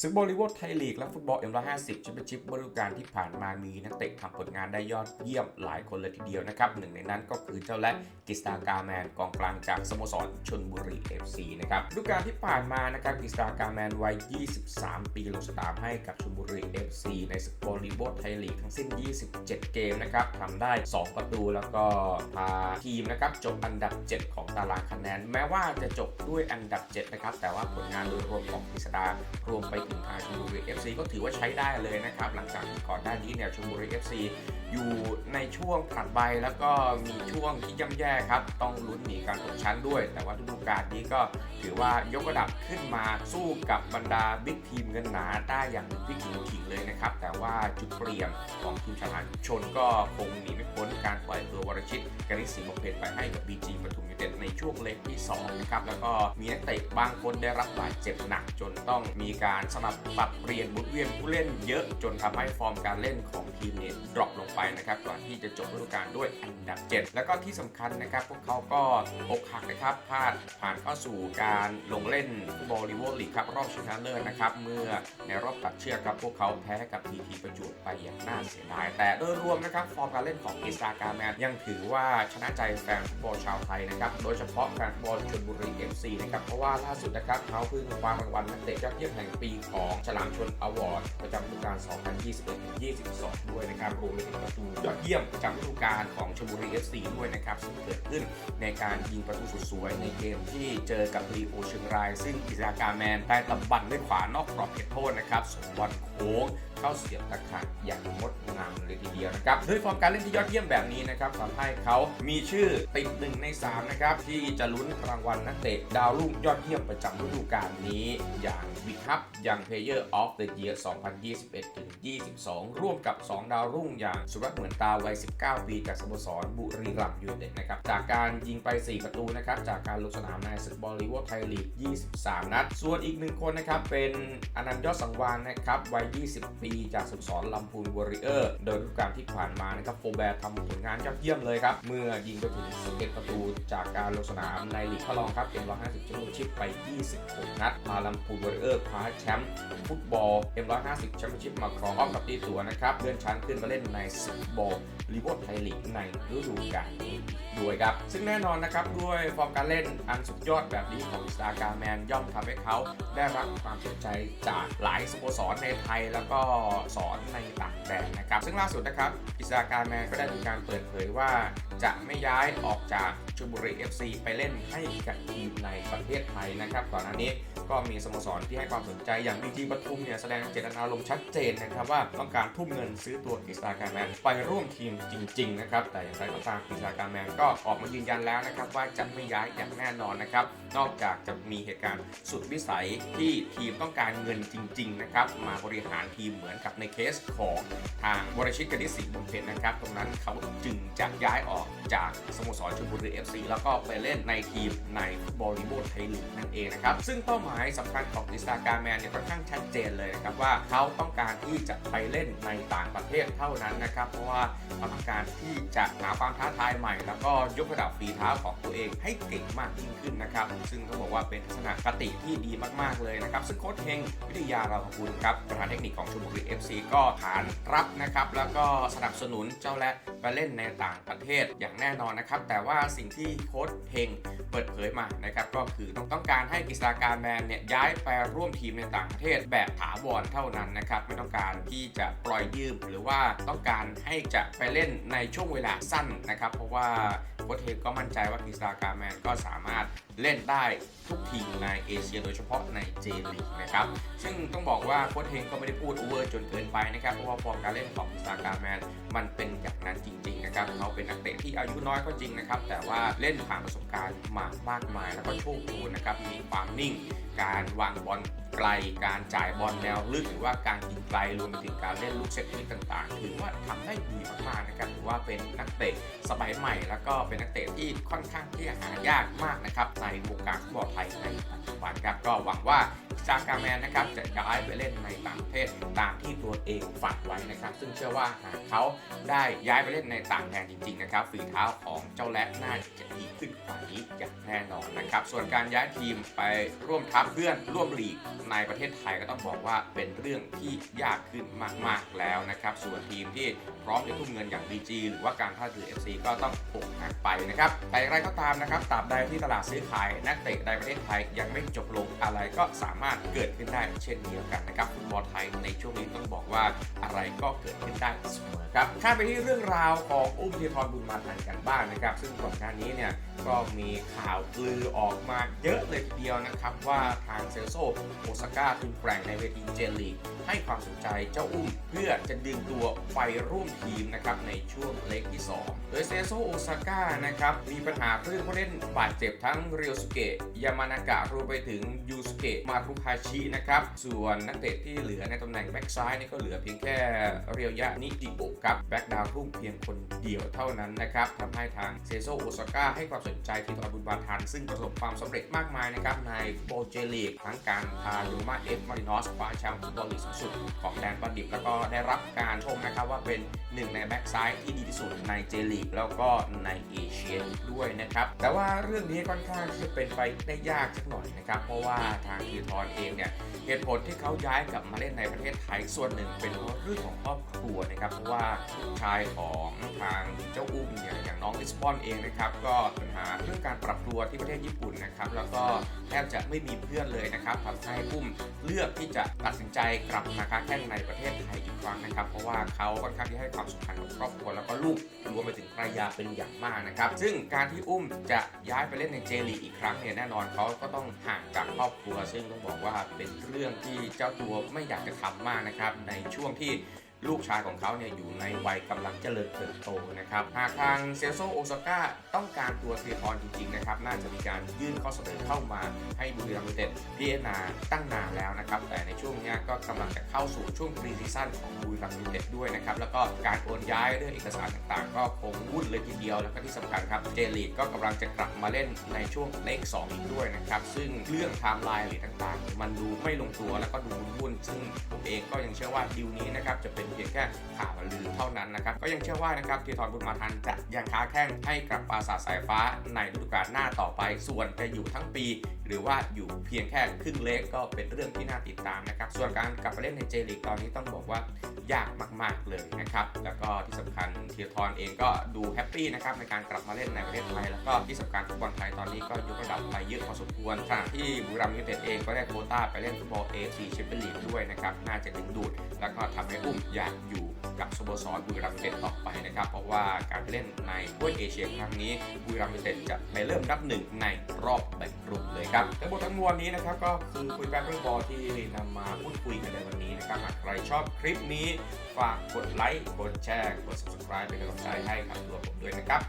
ศึกบอลลีวอลไทยลีกและฟุตบอล M150 แชมเปี้ยนชิพฤดูกาลที่ผ่านมามีนักเตะทำผลงานได้ยอดเยี่ยมหลายคนเลยทีเดียวนะครับ หนึ่งในนั้นก็คือเจ้าและกิสตากาแมนกองกลางจากสโมสรชนบุรี FC นะครับฤดูกาลที่ผ่านมานะครับกิสตากาแมนวัย 23 ปีลงสนามให้กับชนบุรี FC ในศึกบอลลีวอลไทยลีกทั้งสิ้น 27 เกมนะครับทำได้ 2 ประตูแล้วก็พาทีมนะครับจบอันดับ 7 ของตารางคะแนน แม้ว่าจะจบด้วยอันดับ 7 นะครับแต่ว่าผลงานโดยรวมของกฤษดารวมไปถึงทาชลบุรี FC ก็ถือว่าใช้ได้เลยนะครับ หลังจากที่ก่อนหน้านี้เนี่ยชลบุรี FC อยู่ในช่วงถัดไปแล้วก็มีช่วงที่ย่ำแย่ครับ ต้องลุ้นหนีการตกชั้นด้วย แต่ว่าฤดูกาลนี้ก็ถือว่ายกระดับขึ้นมาสู้กับบรรดาบิ๊กทีมเงินหนาได้อย่างพี่ขิงขิงเลยนะครับ แต่ว่าจุดเปลี่ยนของทีมชาติชนก็คงหนีไม่พ้นการปล่อยตัววรชิตกนิษฐ์ศรีบำเพ็ญไปให้กับ BG ปทุมยูเต็ดในช่วงเล็กที่2นะครับแล้วก็มีนักเตะบางคนได้รับบาดเจ็บหนักจนต้องมีการสลับปรับเปลี่ยนหมุนเวียนผู้เล่นเยอะจนทำให้ฟอร์มการเล่นของทีมเนี่ยดรอปลงไปนะครับก่อนที่จะจบฤดูกาลด้วยอันดับ 7 แล้วก็ที่สำคัญนะครับพวกเขาก็อกหักนะครับพลาดผ่านเข้าสู่การลงเล่นฟุตบอลลีวอลลีกครับรอบชนะเลิศนะครับเมื่อในรอบตัดเชือกครับพวกเขาแพ้กับทีทีประจวบไปอย่างน่าเสียดาย แต่โดยรวมนะครับฟอร์มการเล่นของอิสตาการแมนยังถือว่าชนะใจแฟนฟุตบอลชาวไทยนะครับโดยเฉพาะแฟนฟุตบอลชลบุรี FC นะครับเพราะว่าล่าสุดนะครับเขาเพิ่งคว้ารางวัลนักเตะยอดเยี่ยมแห่งปีของฉลามชนอวอร์ดประจำฤดูกาล 2021-22 ด้วยนะครับรวมไปถึงประตูยอดเยี่ยมประจำฤดูกาลของชลบุรี FC ด้วยนะครับซึ่งเกิดขึ้นในการยิงประตูสุดสวยในเกมที่เจอกับลีโอเชียงราย ซึ่งอิสราการแมนได้ตำบันด้วยขวานอกกรอบเขตโทษนะครับสมบอลโค้งเข้าเสียบตะข่ายอย่างงดงามเลยทีเดียวนะครับด้วยฟอร์มการเล่นที่ยอดเยี่ยมแบบนี้นะครับทำให้เขามีชื่อติดหนึ่งใน3นะครับที่จะลุ้นรางวัลนักเตะดาวรุ่งยอดเยี่ยมประจำฤดูกาลนี้ อย่างบิ๊กฮับยัง Player of the Year 2021-22 ร่วมกับ 2 ดาวรุ่งอย่างสุรัตน์เหมือนตาวัย 19 ปีจากสโมสรบุรีรัมย์ยูเต็ดนะครับจากการยิงไป 4 ประตูนะครับจากการลงสนามในศึกบอลลีวอไทยลีก 23 นัด ส่วนอีกหนึ่งคนนะครับเป็นอนันต์ยอดสังวานนะครับวัย20 ปี จากสโมสรลำพูนวอริเออร์ โดยฤดูกาลที่ผ่านมานะครับโฟแบร์ทำผลงานยอดเยี่ยมเลยครับ เมื่อยิงไปถึง11ประตูจากการลงสนามในลีกพระรองครับเอ็ม150แชมเปี้ยนชิพไป 26 นัดพาลำพูนวอริเออร์คว้าแชมป์ฟุตบอล M150 แชมเปี้ยนชิพมาครองอ้อมกับตีตัวนะครับเลื่อนชั้นขึ้นมาเล่นในศึกบอลลีวไทยลีกในฤดูกาลนี้ด้วยครับ ซึ่งแน่นอนนะครับ ด้วยฟอร์มการเล่นอันสุดยอดแบบนี้ของสตาร์การแมนย่อมทำให้เขาได้รับความสนใจจากหลายสโมสรในไทยแล้วก็สอนในต่างแดนนะครับ ซึ่งล่าสุดนะครับกิจาการแมนก็ได้มีการเปิดเผยว่า จะไม่ย้ายออกจากชลบุรี FC ไปเล่นให้กับทีมในประเทศไทยนะครับก่อนหน้านี้ ก็มีสโมสรที่ให้ความสนใจอย่างบีจีปทุมเนี่ยแสดงเจตนารมณ์ชัดเจนนะครับว่าต้องการทุ่มเงินซื้อตัวกิสตาการแมนไปร่วมทีมจริงๆนะครับแต่อย่างไรก็ตามกิสตาการแมนก็ออกมายืนยันแล้วนะครับว่าจะไม่ย้ายอย่างแน่นอนนะครับนอกจากจะมีเหตุการณ์สุดวิสัยที่ทีมต้องการเงินจริงๆนะครับมาบริหารทีมเหมือนกับในเคสของทางวรชิตกนิษฐ์ศรีบุญเพชรนะครับตรงนั้นเขาจึงจะย้ายออกจากสโมสรชลบุรี FC แล้วก็ไปเล่นในทีมในบอลลีโบไทยลีกนั่นเองนะครับซึ่งเป้าหมายสำคัญของอิสตาการแมนเนี่ยค่อนข้างชัดเจนเลยนะครับว่าเขาต้องการที่จะไปเล่นในต่างประเทศเท่านั้นนะครับ เพราะว่าเขาต้องการที่จะหาความท้าทายใหม่ แล้วก็ยกระดับฝีเท้าของตัวเองให้เก่งมากยิ่งขึ้นนะครับ ซึ่งต้องบอกว่าเป็นทัศนคติที่ดีมากๆเลยนะครับ ซึ่งโค้ชเฮงวิทยาเราขอบคุณครับประธานเทคนิคของชลบุรี FC ก็ฐานรับนะครับ แล้วก็สนับสนุนเจ้าและไปเล่นในต่างประเทศอย่างแน่นอนนะครับ แต่ว่าสิ่งที่โค้ชเฮงเปิดเผยมานะครับก็คือต้องต้องการให้กิสตาการแมนเนี่ยย้ายไปร่วมทีมในต่างประเทศแบบถาวรเท่านั้นนะครับไม่ต้องการที่จะปล่อยยืมหรือว่าต้องการให้จะไปเล่นในช่วงเวลาสั้นนะครับ เพราะว่าโค้ชเฮงก็มั่นใจว่ากิสตาการแมนก็สามารถเล่นได้ทุกทีมในเอเชียโดยเฉพาะในเจลีกนะครับ ซึ่งต้องบอกว่าโค้ชเฮงก็ไม่ได้พูดโอเวอร์จนเกินไปนะครับ เพราะว่าฟอร์มการเล่นของกิสตาการแมนมันเป็นอย่างนั้นจริง นะครับเขาเป็นนักเตะที่อายุน้อยก็จริงนะครับ แต่ว่าเล่นผ่านประสบการณ์มามากมาย แล้วก็โชคดีนะครับมีความนิ่ง การวางบอลไกล การจ่ายบอลแนวลึกหรือว่าการยิงไกลรวมไปถึงการเล่นลูกเซตนี้ต่างๆถือว่าทำได้ดีมากๆนะครับถือว่าเป็นนักเตะสมัยใหม่ แล้วก็เป็นนักเตะที่ค่อนข้างที่จะหายากมากนะครับในวงการฟุตบอลไทยในปัจจุบันครับก็หวังว่าซากาแมนนะครับจะย้ายไปเล่นในต่างประเทศตามที่ตัวเองฝันไว้นะครับ ซึ่งเชื่อว่าหากเขาได้ย้ายไปเล่นในต่างแดนจริงๆนะครับฝีเท้าของเจ้าแรดน่าจะดีขึ้นกว่านี้อย่างแน่นอนนะครับ ส่วนการย้ายทีมไปร่วมทัพเพื่อนร่วมลีกในประเทศไทยก็ต้องบอกว่าเป็นเรื่องที่ยากขึ้นมากๆแล้วนะครับส่วนทีมที่พร้อมจะทุ่มเงินอย่าง BG หรือว่าการท่าเรือ FC ก็ต้องอกหักไปนะครับแต่อย่างไรก็ตามนะครับตราบใดที่ตลาดซื้อขายนักเตะในประเทศไทยยังไม่จบลงอะไรก็สามารถเกิดขึ้นได้ เช่นเดียวกันนะครับฟุตบอลไทยในช่วงนี้ต้องบอกว่าอะไรก็เกิดขึ้นได้เสมอครับข้ามไปที่เรื่องราวของอุ้มธีรทรบุญมาทันกันบ้างนะครับ ซึ่งก่อนหน้านี้เนี่ยก็มีข่าวลือออกมาเยอะเลยทีเดียวนะครับว่าทางเซลโซโอซาก้าทีมแกร่งในเวทีเจลีกให้ความสนใจเจ้าอุ้มเพื่อจะดึงตัวไปร่วมทีมนะครับในช่วงเล็กที่ 2 โดยเซโซโอซาก้านะครับมีปัญหาเรื่องผู้เล่นบาดเจ็บทั้งเรียวสุเกะยามานากะรวมไปถึงยูสุเกะมารุฮาชินะครับ ส่วนนักเตะที่เหลือในตำแหน่งแบ็กซ้ายนี่ก็เหลือเพียงแค่เรียวยะนิดิโอะครับแบ็กดาวรุ่งเพียงคนเดียวเท่านั้นนะครับทำให้ทางเซโซโอซาก้าให้ความสนใจทีทอนบุญบาทันซึ่งประสบความสำเร็จมากมายนะครับในฟุตบอลเจลีกทั้งการพายูมาเอฟมารินอสคว้าแชมป์ฟุตบอลลีกสูงสุดของแดนบันดิบแล้วก็ได้รับการชมนะครับว่าเป็นหนึ่งในแบ็กซ้ายที่ดีที่สุดในเจลีกแล้วก็ในเอเชียด้วยนะครับแต่ว่าเรื่องนี้ค่อนข้างที่จะเป็นไปได้ยากสักหน่อยนะครับเพราะว่าทางทีทอนเองเนี่ยเหตุผลที่เขาย้ายกลับมาเล่นในประเทศไทยส่วนหนึ่งเป็นเพราะเรื่องของครอบครัวนะครับเพราะว่าลูกชายของทางเจ้าอุ้มเนี่ยอย่างน้องลิสบอนเองนะครับก็ปัญหาเรื่องการปรับตัวที่ประเทศญี่ปุ่นนะครับแล้วก็แทบจะไม่มีเพื่อนเลยนะครับทำให้อุ้มเลือกที่จะตัดสินใจกลับมาค้าแข่งในประเทศไทยอีกครั้งนะครับ เพราะว่าเขาค่อนข้างที่ให้ความสำคัญกับครอบครัวแล้วก็ลูกรวมไปถึงภรรยาเป็นอย่างมากนะครับ ซึ่งการที่อุ้มจะย้ายไปเล่นในเจลีอีกครั้งเนี่ยแน่นอนเขาก็ต้องห่างจากครอบครัวซึ่งต้องบอกว่าเป็นเรื่องที่เจ้าตัวไม่อยากจะทำมากนะครับ ในช่วงที่ ลูกชายของเขาเนี่ยอยู่ในวัยกำลังเจริญเติบโตนะครับ หากทางเซลโซโอซาก้าต้องการตัวเทียทรจริงๆนะครับ น่าจะมีการยื่นข้อเสนอเข้ามาให้บุรีรัมย์ยูไนเต็ดพิจารณาตั้งนานแล้วนะครับ แต่ในช่วงนี้ก็กำลังจะเข้าสู่ช่วงปรีซีซั่นของบุรีรัมย์ยูไนเต็ดด้วยนะครับ แล้วก็การโอนย้ายเรื่องเอกสารต่างๆ ก็คงวุ่นเลยทีเดียว แล้วก็ที่สำคัญครับเจลีกก็กำลังจะกลับมาเล่นในช่วงเลข2อีกด้วยนะครับ ซึ่งเรื่องไทม์ไลน์หรือต่างๆ มันดูไม่ลงตัวแล้วก็ดูวุ่นซึ่งผมเองก็ยังเชื่อว่าดิวนี้นะครับจะเป็นเพียงแค่ข่าวลือเท่านั้นนะครับก็ยังเชื่อว่านะครับทีทรบุญมาทันจะยังค้าแข้งให้กับปราสาทสายฟ้าในฤดูกาลหน้าต่อไป ส่วนจะอยู่ทั้งปี หรือว่าอยู่เพียงแค่ครึ่งเล็กก็เป็นเรื่องที่น่าติดตามนะครับส่วนการกลับไปเล่นในเจลีกตอนนี้ต้องบอกว่ายากมากๆเลยนะครับแล้วก็ที่สำคัญทีทรเองก็ดูแฮปปี้นะครับในการกลับมาเล่นในประเทศไทยแล้วก็ที่สำคัญฟุตบอลไทยตอนนี้ก็ยกระดับไปเยอะพอสมควรขณะที่บุรีรัมย์ยูไนเต็ดเองก็ได้โคต้าไปเล่นฟุตบอล AFC แชมเปี้ยนลีกด้วยนะครับน่าจะดึงดูดแล้วก็ทำให้อุ้มอยากอยู่กับสโมสรบุรีรัมย์ยูเต็ดต่อไปนะครับ เพราะว่าการเล่นในถ้วยเอเชียครั้งนี้บุรีรัมย์ยูเต็ดจะไปเริ่มนับหนึ่งในรอบแบ่งกลุ่มเลยครับทั้งหมดทั้งมวลนี้นะครับก็คือคุยแบงเรื่องบอลที่นำมาพูดคุยกันในวันนี้นะครับหากใครชอบคลิปนี้ฝากกดไลค์กดแชร์กด subscribe เป็นกำลังใจให้กับตัวผมด้วยนะครับ